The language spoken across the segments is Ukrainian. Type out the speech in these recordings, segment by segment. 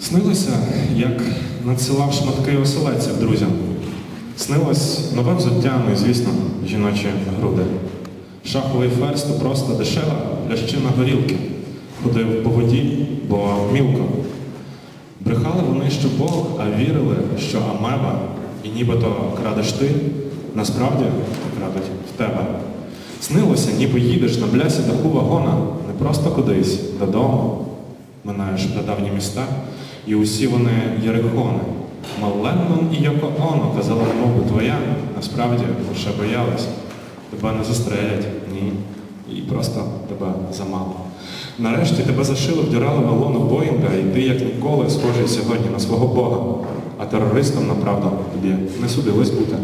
Снилося, як надсилав шматки оселедців друзям. Снилось нове взуття, ну і, звісно, жіночі груди. Шаховий ферзь то просто дешева лящина горілки. Ходив по воді, бо мілко. Брехали вони, що Бог, а вірили, що амеба, і нібито крадеш ти, насправді крадуть в тебе. Снилося, ніби їдеш на блясі даху вагона, не просто кудись, додому. Минаєш прадавні міста, і усі вони єрихони. Маленнон і Йоко Оно казали, мовби твоя, насправді лише боялись. Тебе не застрелять, ні. І просто тебе замало. Нарешті тебе зашили, вдирали в лоно Боїнга, і ти, як ніколи, схожий сьогодні на свого Бога. А терористам, направду, тобі не судилось бути.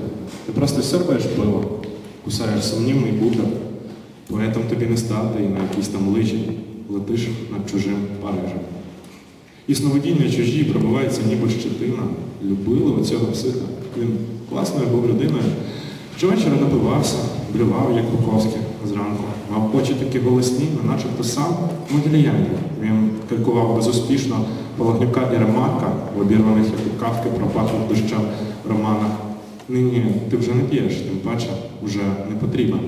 Ти просто сьорбаєш пиво, кусаєш сумнівний бутер. Поетом тобі не стати і на якійсь там лижі летиш над чужим Парижем. І сновидіння чужі пробивається ніби щетина. Любили оцього психа. Він класною був людиною. Щовечора напивався, блював, як Буковський зранку. Мав очі такі голосні, начебто сам Модільян. Він калькував безуспішно Пологнюка і Ремарка в обірваних, як у кавки, пропахлих дощем романах. Нині ти вже не п'єш, тим паче вже не потрібен.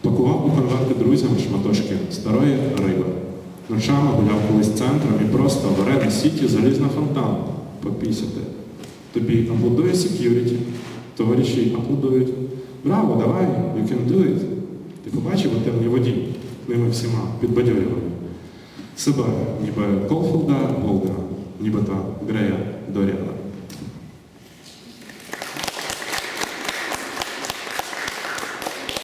Пакував у конверти друзям шматочки старої риби. Ночами гуляв колись центром і просто в Арена Сіті залізна фонтан попісяти. Тобі аплодує security, товариші аплодують. Браво, давай, you can do it. Ти побачив у темній воді, ними всіма підбадьорювали. Себе, ніби Колфілда ніби та Грея.